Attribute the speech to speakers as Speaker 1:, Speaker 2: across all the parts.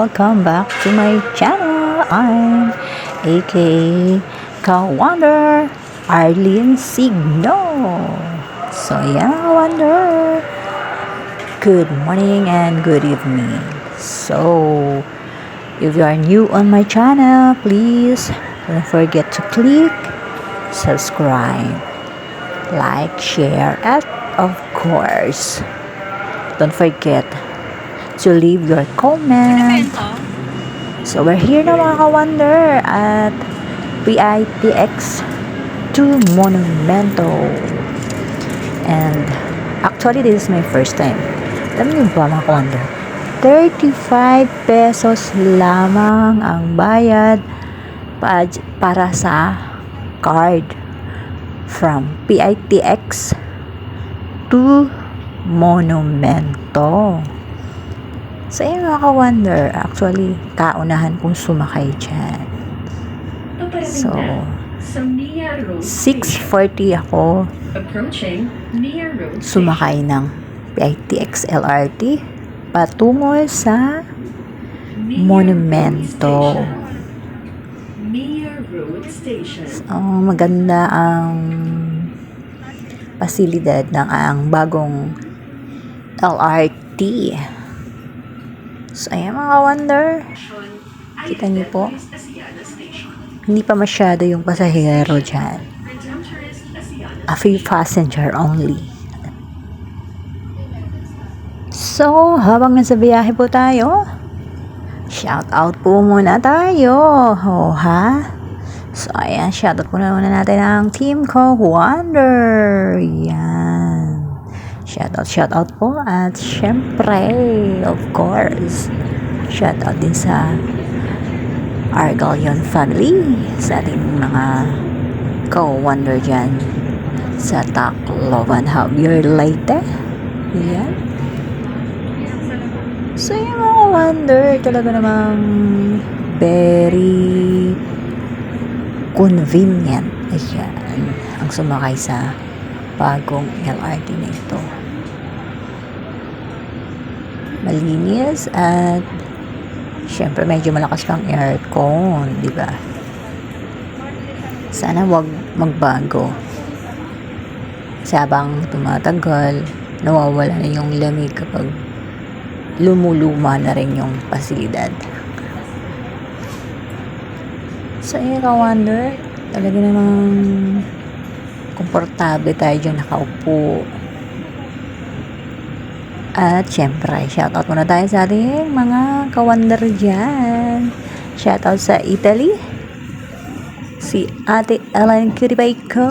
Speaker 1: Welcome back to my channel! I'm aka ka-wonder Arlene Signo! So yeah, mga ka-wonder! Good morning and good evening! So, if you are new on my channel, please don't forget to click subscribe, like, share, and of course, don't forget to leave your comment. So we're here na mga ka-wonder at PITX 2 Monumento. And actually this is my first time. Alam niyo ba mga ka-wonder? 35 pesos lamang ang bayad pa- para sa card from PITX to Monumento. So, yun mga ka-wonder, actually, kaunahan kong sumakay dyan. So,
Speaker 2: So, Mia Road
Speaker 1: 6.40 ako sumakay ng PITX LRT patungo sa Monumento. Ang maganda ang pasilidad ng ang bagong LRT. So, ayan mga ka-wonder. Kita niyo po? Hindi pa masyado yung pasahero dyan. A few passenger only. So, habang nasa biyahe po tayo, shout out po muna tayo. Oh, ha? So, ayan, shout out po na muna natin ang team ko, Wonder. Shout out, shout out po. At syempre, of course, shout out din sa Argalion family, sa ating mga co-wonder dyan sa Tacloban Javier Leyte. Yan. So, yung mga wonder, talaga namang very convenient. Ayan. Ang sumakay sa bagong LRT na ito. Malinis at syempre medyo malakas pang aircon, di ba? Sana wag magbago. Kasi habang tumatagal, nawawala na yung lamig kapag lumuluma na rin yung pasilidad. So, yun ka wonder, talaga namang komportable tayo dyan nakaupo. At syempre, shoutout muna tayo sa ating mga kawander dyan. Shoutout sa Italy. Si Ate Ellen Kiribay ko.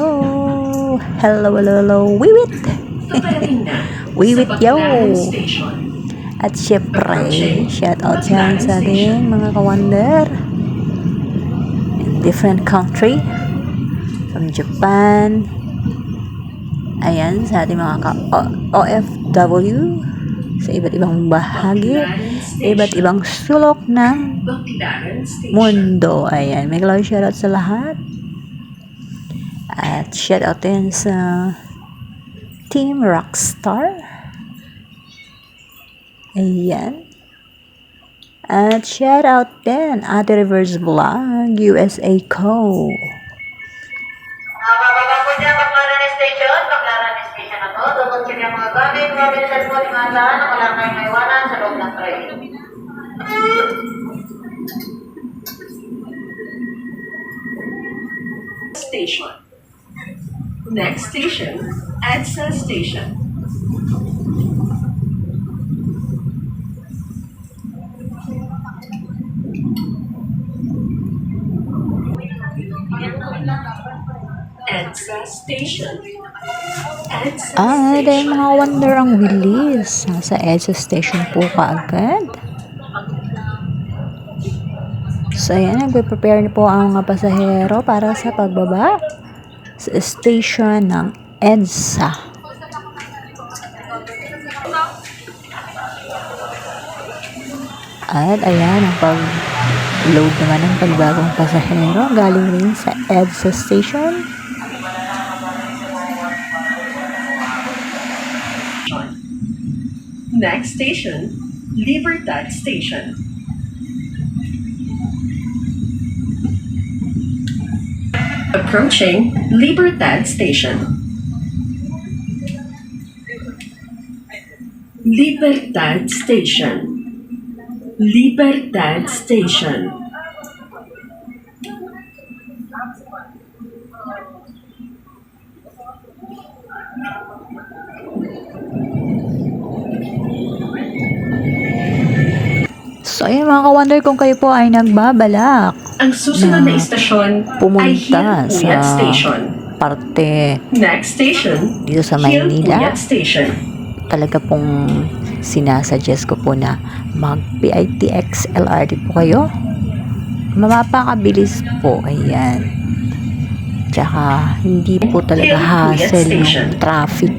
Speaker 1: Hello, hello, hello. Wiwit! Wiwit yo! At syempre, shoutout dyan sa ating mga kawander. In different country. From Japan. Ayan, sa ating mga ka O- OFW. Sa iba't ibang bahagi. Iba't ibang sulok ng mundo. Ayan, may glory shoutout sa lahat. At shoutout din sa Team Rockstar. Ayan. At shoutout din Ate Reverse Vlog, USA Co.
Speaker 3: Mga bababa po dyan, Baclaran Station. Sa mga mga gamit, mga po, na wala kayong maiwanan sa loob ng train.
Speaker 2: Station. Next station, EDSA Station. EDSA Station. EDSA
Speaker 1: Ah, dahil mga wonder ang bilis. Nasa EDSA station po kaagad. So, ayan, nagpe-prepare na po ang mga pasahero para sa pagbaba sa station ng EDSA. At ayan, ang pag-load naman ng pagbagong pasahero galing rin sa EDSA station.
Speaker 2: Next station, Libertad Station. Approaching Libertad Station. Libertad Station. Libertad Station.
Speaker 1: So, ayun mga ka-wonder kung kayo po ay nagbabalak
Speaker 2: Ang susunod na
Speaker 1: Na
Speaker 2: istasyon ay Hilpuyat
Speaker 1: sa
Speaker 2: Station.
Speaker 1: parte
Speaker 2: Next station,
Speaker 1: dito sa Maynila,
Speaker 2: Hilpuyat Station.
Speaker 1: talaga pong sinasuggest ko po na mag PITX LRT po kayo. Mapapakabilis po, ayan. Tsaka, hindi po talaga hassle yung traffic.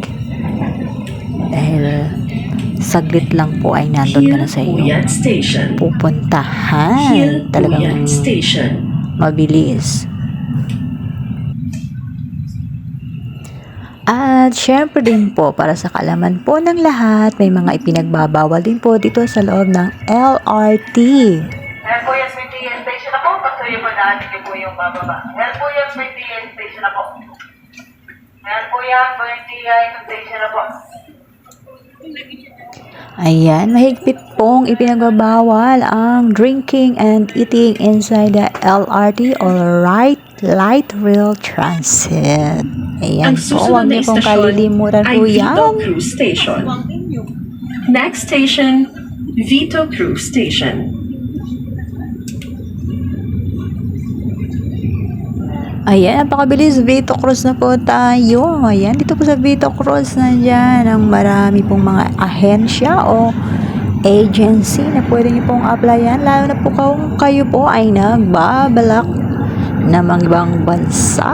Speaker 1: Dahil, saglit lang po ay nandun ka na sa iyo. Pupuntahan. Talagang mabilis. At syempre din po, para sa kalaman po ng lahat, may mga ipinagbabawal din po dito sa loob ng LRT.
Speaker 3: Ayan po yung PTS station na po. Patuloy po daan niyo po yung bababa. Ayan po yung PTS station na po. Ayan po yung TI station na po.
Speaker 1: Ayan, mahigpit pong ipinagbabawal ang drinking and eating inside the LRT or right light rail transit. Ayan
Speaker 2: Ang
Speaker 1: po, huwag niyo pong
Speaker 2: ay
Speaker 1: po
Speaker 2: Vito
Speaker 1: yan.
Speaker 2: Cruz Station. Next station, Vito Cruz Station.
Speaker 1: Ayan, napakabilis. Vito Cruz na po tayo. Ayan, dito po sa Vito Cruz na dyan ang marami pong mga ahensya o agency na pwede niyo pong applyan. Lalo na po kung kayo po ay nagbabalak na mga ibang bansa.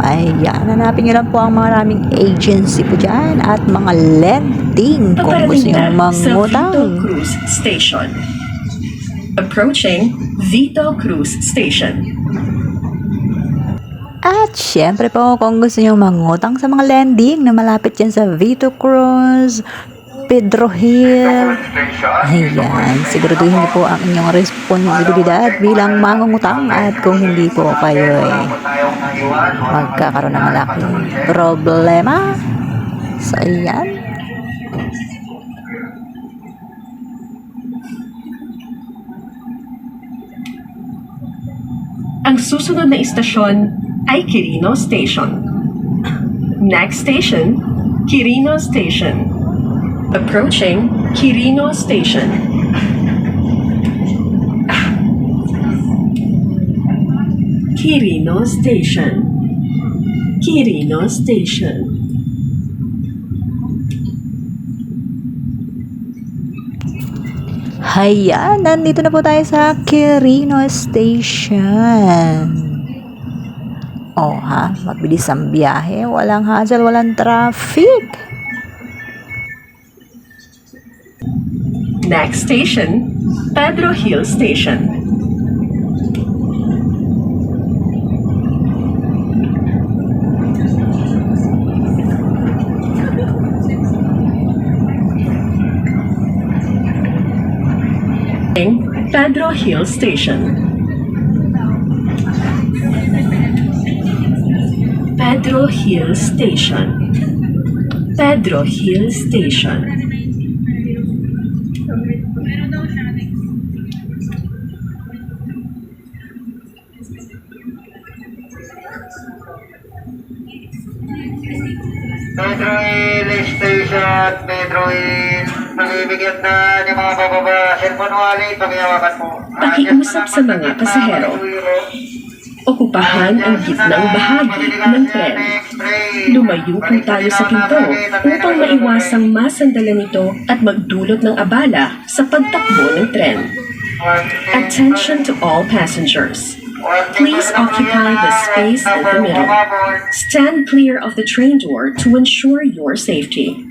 Speaker 1: Ayan, hanapin niyo lang po ang maraming agency po dyan at mga lending kung gusto
Speaker 2: na sa Vito
Speaker 1: mangutang.
Speaker 2: Cruz Station. Approaching Vito Cruz Station.
Speaker 1: At syempre po, kung gusto nyo mangutang sa mga lending na malapit yan sa Vito Cruz, Pedro Hill, ayan, siguraduhin niyo po ang inyong responsibilidad bilang mangungutang at kung hindi po kayo ay magkakaroon ng malaking problema. So, ayan.
Speaker 2: Ang susunod na istasyon ay Quirino Station. Next station, Quirino Station. Approaching Quirino Station. Quirino Station. Quirino Station.
Speaker 1: Hayan, nandito na po tayo sa Quirino Station. Oh ha, mabilis ang biyahe, walang hassle, walang traffic.
Speaker 2: Next station, Pedro Hill Station. Pedro Hill Station. Pedro Hill Station. Pedro Hill Station.
Speaker 3: Pedro Hill Station, Pedro Hill. Pag-ibigyan na yung mga bababa. Cellphone wallet, pag-iwakan mo.
Speaker 2: Pakiusap sa mga pasahero. Okupahan ang gitnang bahagi ng tren. Lumayo po tayo sa pinto upang maiwasang masandalan ito at magdulot ng abala sa pagtakbo ng tren. Attention to all passengers. Please occupy the space in the middle. Stand clear of the train door to ensure your safety.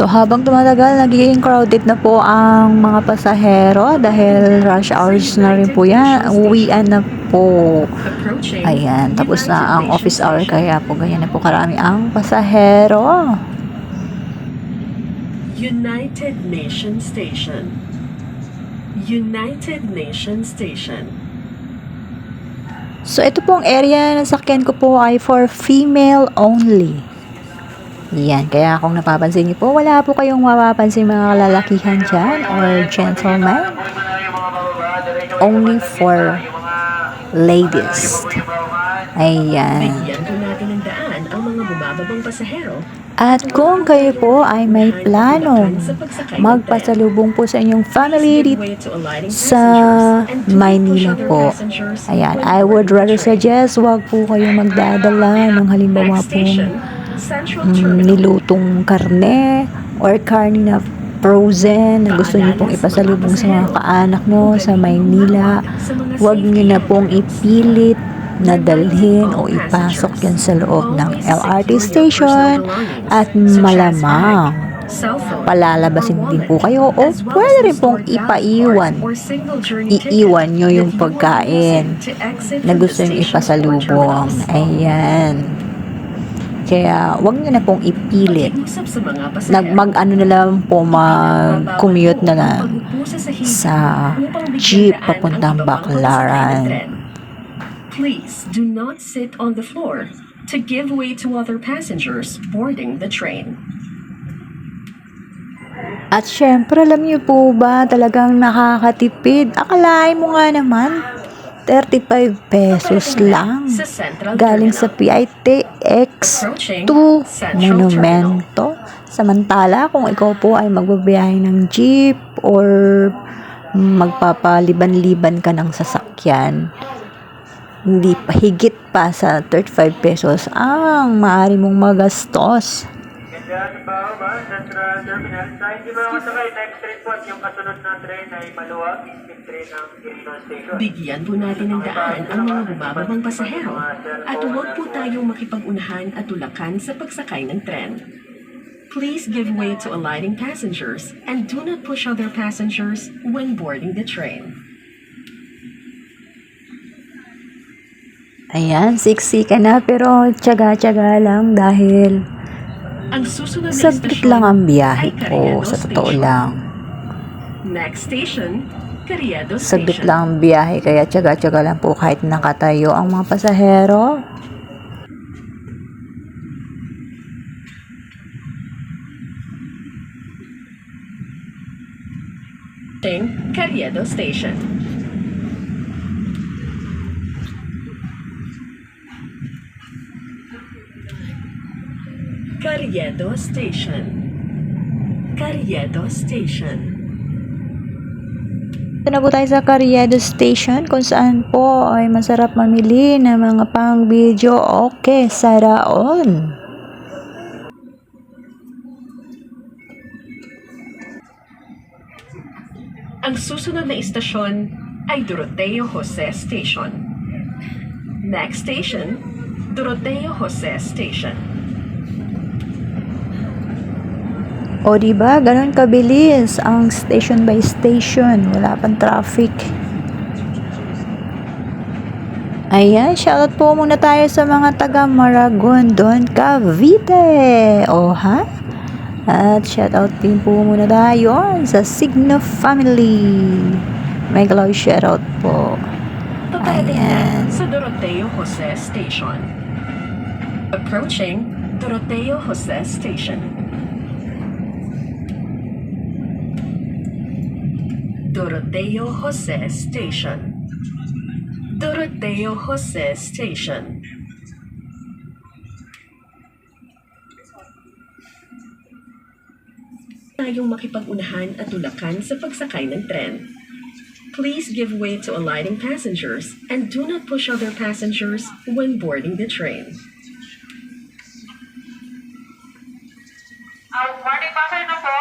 Speaker 1: So habang tumatagal, nagiging crowded na po ang mga pasahero dahil rush hours na rin po yan. Uwian na po. Ayan, tapos na ang office hour kaya po ganyan na po karami ang pasahero.
Speaker 2: United Nations Station. United Nations Station.
Speaker 1: So, ito pong area na sakyan ko po ay for female only. Yan, kaya kung napapansin niyo po, wala po kayong mapapansin mga kalalakihan dyan or gentlemen. Only for ladies. Ayan.
Speaker 2: Po
Speaker 1: At kung kayo po ay may planong magpasalubong po sa inyong family dito sa Maynila po. Ayan, I would rather suggest wag po kayo magdadala ng halimbawa pong mm, nilutong karne or karne na frozen na gusto niyo pong ipasalubong sa mga kaanak nyo sa Maynila. Huwag niyo na pong ipilit na dalhin o ipasok yan sa loob ng LRT station at malamang palalabasin din po kayo o pwede rin pong ipaiwan. Iiwan nyo yung pagkain na gusto nyo ipasalubong. Ayan. Kaya wag nyo na pong ipilit. Nag mag ano na lang po mag-commute na lang sa jeep papuntang Baclaran.
Speaker 2: Please do not sit on the floor to give way to other passengers boarding the train.
Speaker 1: At syempre, alam niyo po ba, talagang nakakatipid. Akalain mo nga naman, 35 pesos lang. Galing sa. PITX to Monumento. Samantala, kung ikaw po ay magbabiyahe ng jeep or magpapaliban-liban ka ng sasakyan, hindi pa higit pa sa 35 pesos ang maaari mong magastos.
Speaker 4: Gandaan ba ba? Central Terminal. Sa hindi ba makasakay, next train po at yung kasunod na train ay maluwag, speed train ng Quezon Station.
Speaker 2: Bigyan po natin ng daan ang mga bumababang pasahero at huwag po tayong makipag-unahan at tulakan sa pagsakay ng tren. Please give way to alighting passengers and do not push other passengers when boarding the train.
Speaker 1: Ayan, siksi ka na pero tsaga-tsaga lang dahil saglit lang ang biyahe ko, sa totoo lang.
Speaker 2: Next station, Carriedo
Speaker 1: Saglit
Speaker 2: Station.
Speaker 1: lang ang biyahe kaya tsaga-tsaga lang po kahit nakatayo ang mga pasahero.
Speaker 2: Carriedo Station. Carriedo Station. Carriedo Station.
Speaker 1: Ito na po tayo sa Carriedo Station kung saan po ay masarap mamili ng mga pang video okay saraon.
Speaker 2: Ang susunod na istasyon ay Doroteo Jose Station. Next station, Doroteo Jose Station.
Speaker 1: O di ba ganun kabilis ang station by station, wala pang traffic. Ayan, shoutout po muna tayo sa mga taga Maragondon, Cavite. O ha? At shoutout din po muna tayo sa Signo Family. Mega love shoutout po. Ayan.
Speaker 2: sa Doroteo Jose Station. Approaching Doroteo Jose Station. Doroteo Jose Station. Doroteo Jose Station. Tayong makipag-unahan at tulakan sa pagsakay ng tren. Please give way to alighting passengers and do not push other passengers when boarding the train.
Speaker 3: Ah, morning passer na po.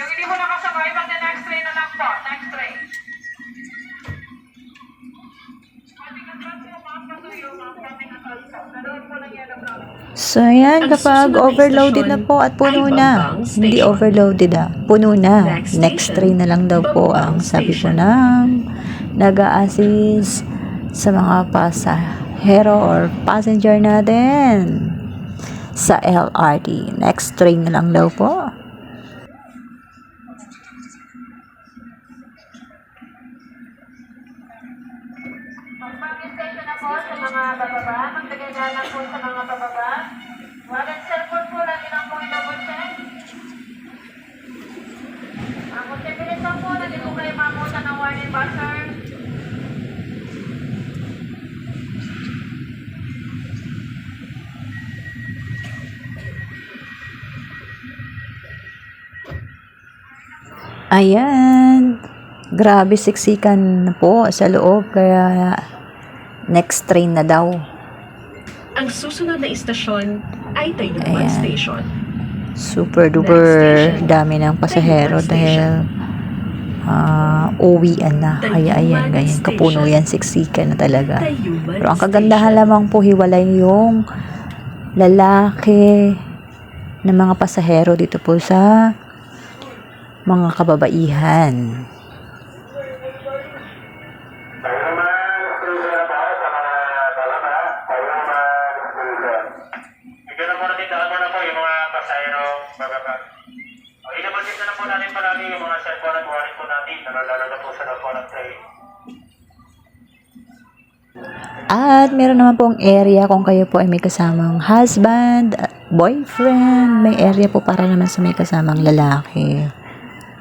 Speaker 3: Yung hindi mo nakasabay, pag next train na lang po. Next train.
Speaker 1: So yan, kapag overloaded na po at puno na. Hindi overloaded ah. Puno na.
Speaker 2: Next
Speaker 1: train na lang daw po ang sabi po ng nag-a-assist sa mga pasahero or passenger natin sa LRT. Next train na lang daw po. Ayan. Grabe siksikan na po sa loob. Kaya next train na daw.
Speaker 2: Ang susunod na istasyon ay Tayuman
Speaker 1: Ayan.
Speaker 2: Station.
Speaker 1: Super duper dami ng pasahero dahil ah uwian na. Kaya ayan, ganyan. Kapuno yan, siksikan na talaga. Pero ang kagandahan lamang po hiwalay yung lalaki ng mga pasahero dito po sa mga kababaihan.
Speaker 4: At
Speaker 1: meron naman pong area kung kayo po ay may kasamang husband, boyfriend, may area po para naman sa may kasamang lalaki.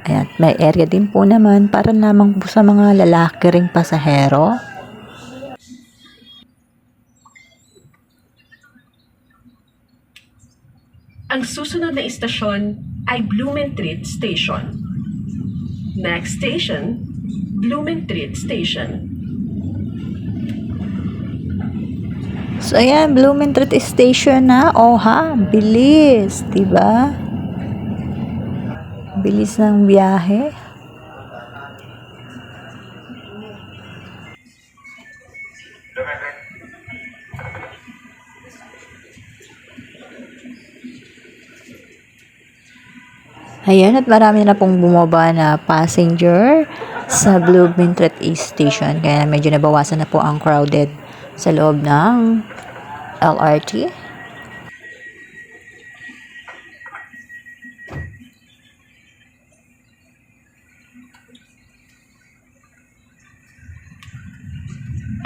Speaker 1: Ayan, may area din po naman para naman po sa mga lalaki ring pasahero.
Speaker 2: Ang susunod na istasyon ay Blumentritt Station. Next station, Blumentritt Station.
Speaker 1: So ayan, Blumentritt Station na. Oh ha, bilis, 'di ba? Bilis ng biyahe. Ayan, at marami na pong bumaba na passenger sa Blumentritt East Station. Kaya medyo nabawasan na po ang crowded sa loob ng LRT.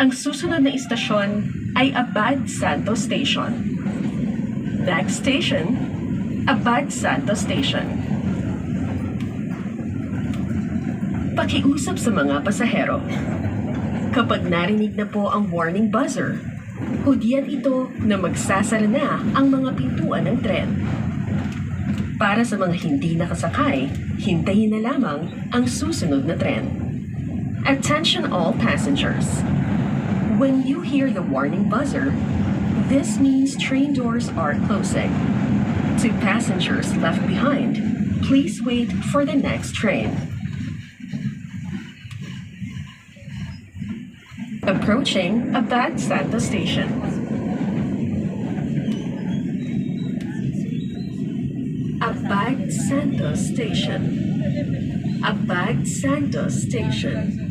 Speaker 2: Ang susunod na istasyon ay Abad Santos Station. Next station, Abad Santos Station. Pakiusap sa mga pasahero. Kapag narinig na po ang warning buzzer, hudyan ito na magsasara na ang mga pintuan ng tren. Para sa mga hindi nakasakay, hintayin na lamang ang susunod na tren. Attention all passengers. When you hear the warning buzzer, this means train doors are closing. To passengers left behind, please wait for the next train. Approaching Abad Santa Station. Abad Santos Station. Abad Santos Station.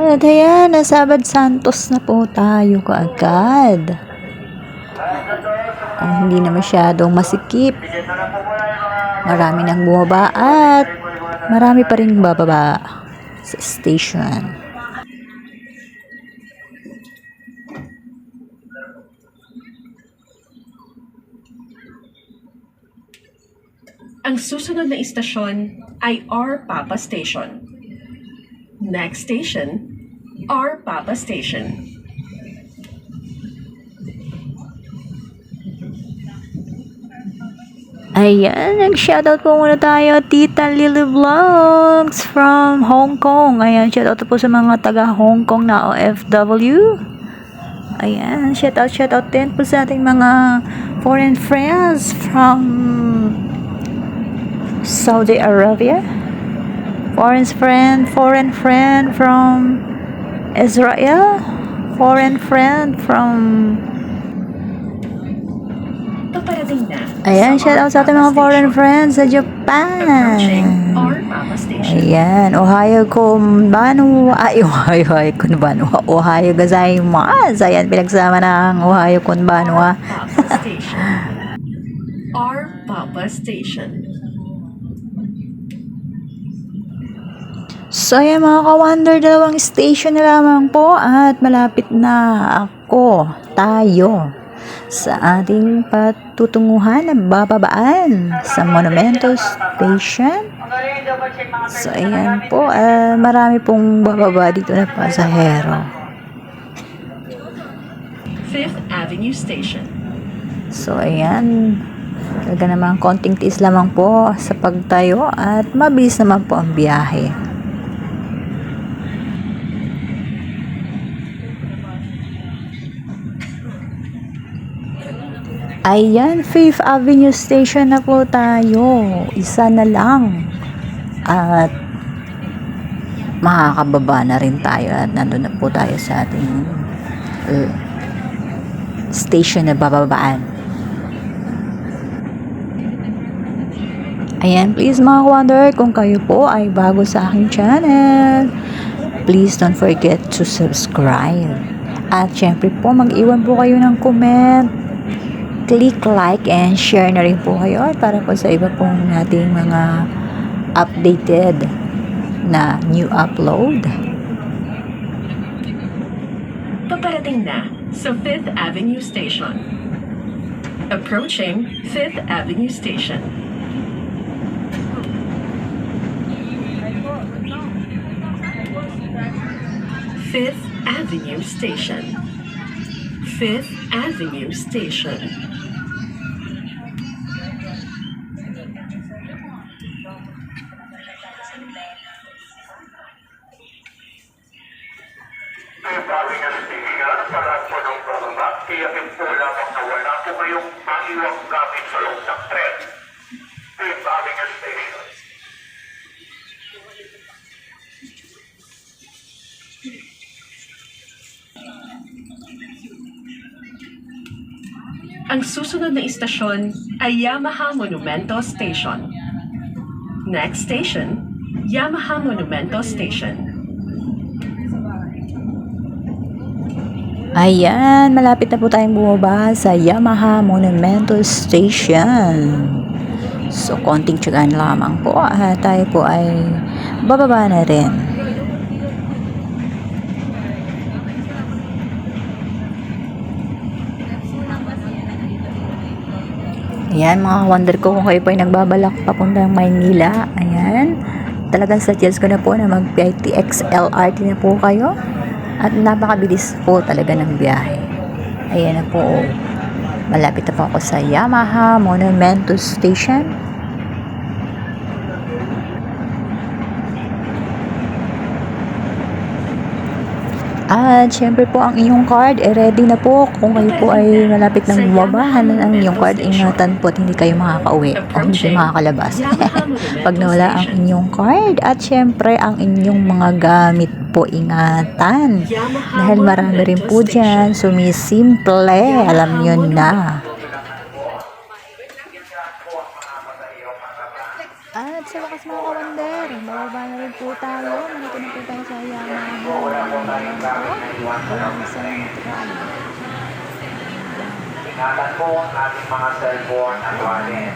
Speaker 1: At ayan, nasa Abad Santos na po tayo kaagad. Ang hindi na masyadong masikip. Marami nang bumaba at marami pa rin bababa sa station.
Speaker 2: Ang susunod na istasyon ay R. Papa Station. Next station, R. Papa Station.
Speaker 1: Ayan, nag-shoutout po muna tayo, Tita Lily Vlogs from Hong Kong. Ayan, shoutout po sa mga taga Hong Kong na OFW. Ayan, shoutout, shoutout din po sa ating mga foreign friends from Saudi Arabia. Foreign friend, foreign friend from Israel. Foreign friend from
Speaker 2: Paparating na.
Speaker 1: Ayan,
Speaker 2: sa
Speaker 1: shoutout sa ating mga foreign friends sa Japan. Ayan, Ohio Konbanwa. Ay, Ohio, Ohio Konbanwa. Ohio gozaimasu. Ayan, pinagsama ng Ohio Konbanwa.
Speaker 2: R. Papa Station. R. Papa Station.
Speaker 1: So ayan mga ka-wonder, dalawang station na lamang po at malapit na ako, tayo sa ating patutunguhan na bababaan sa Monumento Station. So ayan po, ah, marami pong bababa dito na pasahero.
Speaker 2: Fifth Avenue Station.
Speaker 1: So ayan, talaga naman konting tiis lamang po sa pagtayo at mabilis naman po ang biyahe. Ayan, Fifth Avenue Station na po tayo. Isa na lang. At makakababa na rin tayo at nandun na po tayo sa ating uh, station na bababaan. Ayan, please mga wonder, kung kayo po ay bago sa aking channel, please don't forget to subscribe. At syempre po, mag-iwan po kayo ng comment. Click like and share na rin po kayo para po sa iba pong nating mga updated na new upload.
Speaker 2: Paparating na sa Fifth Avenue Station. Approaching Fifth Avenue Station. Fifth Avenue Station. Fifth Avenue Station.
Speaker 4: Tiyakin po lamang na wala po kayong maiwang gamit sa loob ng tren. Bagay na station.
Speaker 2: Ang susunod na istasyon ay Yamaha Monumento Station. Next station, Yamaha Monumento Station.
Speaker 1: Ayan, malapit na po tayong bumaba sa Yamaha Monumento Station. So, konting tsagaan lamang po. Ah, tayo po ay bababa na rin. Ayan, mga wonder ko kung kayo po ay nagbabalak papuntang Maynila. Ayan, talagang suggest ko na po na mag-PITX LRT na po kayo. At napakabilis po talaga ng biyahe. Ayan na po. Malapit na po ako sa Yamaha Monumento Station. At syempre po ang inyong card, eh ready na po. Kung kayo po ay malapit ng bumabahan ang inyong card, ingatan po at hindi kayo makakauwi o hindi makakalabas. Pag nawala ang inyong card at syempre ang inyong mga gamit po ingatan. Dahil marami rin po dyan, sumisimple, alam nyo na. Wakas mga kawander, bababa na rin po tayo. Nandito na po tayo sa Yamaha.
Speaker 4: Ingatan po ang ating mga cellphone at wallet.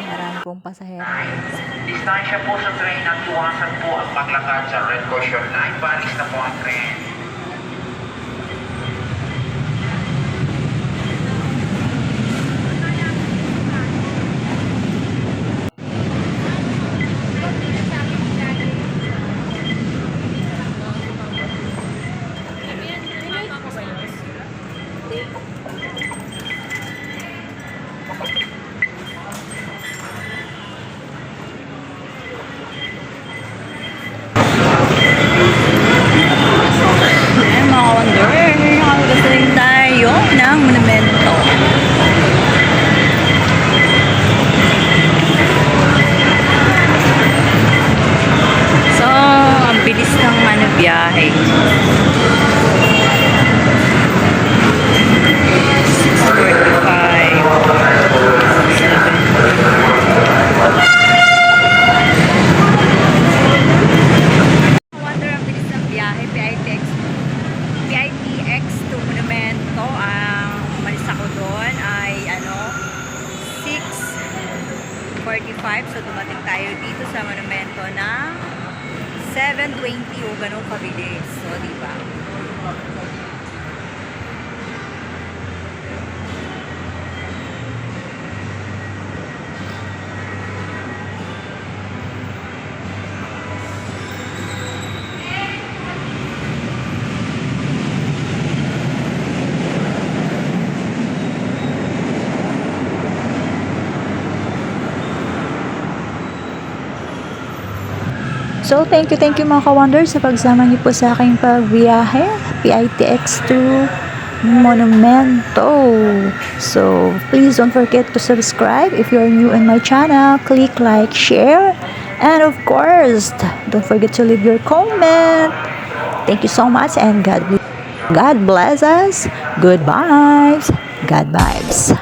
Speaker 1: Marami pong pasahero.
Speaker 4: Distansya po sa train at iwasan po ang maglakad sa red caution line. Balis na po ang train.
Speaker 1: lahat. So, thank you, thank you mga ka-wonders sa pagsama niyo po sa aking pagbiyahe. PITX to Monumento. So, please don't forget to subscribe if you're new in my channel. Click like, share, and of course, don't forget to leave your comment. Thank you so much and God, God bless us. Good vibes. God vibes.